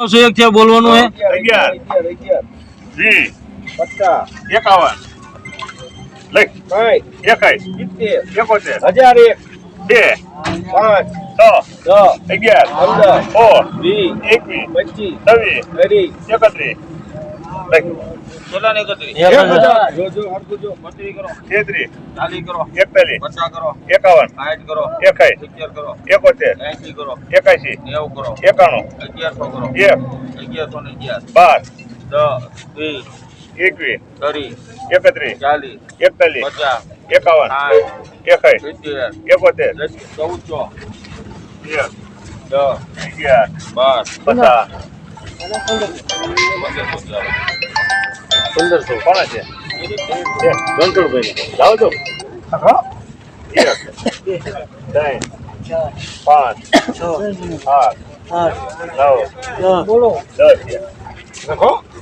આવશે એક છે બોલવાનું હે? અગિયાર. પચાસ. એકાવન. એકોતેર. હજાર એક. બે. પાંચ. છ. અગિયાર. પંદર. એકવીસ. પચીસ. છવ્વીસ. ત્રીસ. એકત્રીસ. લઈ કેટલાને એકત્રીસ. એક હજાર. જો જો હરખું જો. બત્રીસ કરો. તેત્રીસ. ચાલીસ કરો. એકતાલીસ. પચાસ કરો. એકાવન. સાઠ કરો. એકાઈ સિત્તેર કરો. એકોતેર. એંસી કરો. એકાશી. નેવું કરો. એકાણું. અગિયારસો કરો. એક. અગિયારસો ને અગિયાર. બાર. દસ વીસ. એકવીસ. ત્રીસ. એકત્રીસ. ચાલીસ. એકતાલીસ. પચાસ. એકાવન. એકાઈ એકોતેર. ચૌદસો એક. દસ. અગિયાર. બાર. પચાસ. પંદરસો કોણ છે? રણછોડભાઈ લાવો તો. એક ત્રણ પાંચ આઠ નવ દસ. દસ.